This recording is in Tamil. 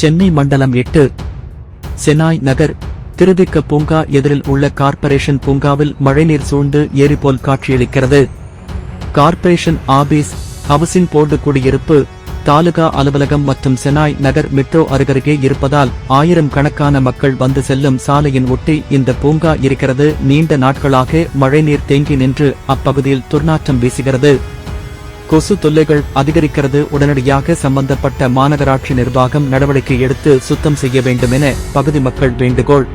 சென்னை மண்டலம் எட்டு செனாய் நகர் திருவிக்க பூங்கா எதிரில் உள்ள கார்ப்பரேஷன் பூங்காவில் மழைநீர் சூழ்ந்து ஏரி போல் காட்சியளிக்கிறது. கார்ப்பரேஷன் ஆபீஸ் ஹவுசிங் போர்டு குடியிருப்பு தாலுகா அலுவலகம் மற்றும் செனாய் நகர் மெட்ரோ அருகருகே இருப்பதால் ஆயிரம் கணக்கான மக்கள் வந்து செல்லும் சாலையின் ஒட்டி இந்த பூங்கா இருக்கிறது. நீண்ட நாட்களாக மழைநீர் தேங்கி நின்று அப்பகுதியில் துர்நாற்றம் வீசுகிறது. கொசு தொல்லைகள் அதிகரிக்கிறது. உடனடியாக சம்பந்தப்பட்ட மாநகராட்சி நிர்வாகம் நடவடிக்கை எடுத்து சுத்தம் செய்ய வேண்டும் என பகுதி மக்கள் வேண்டுகோள்.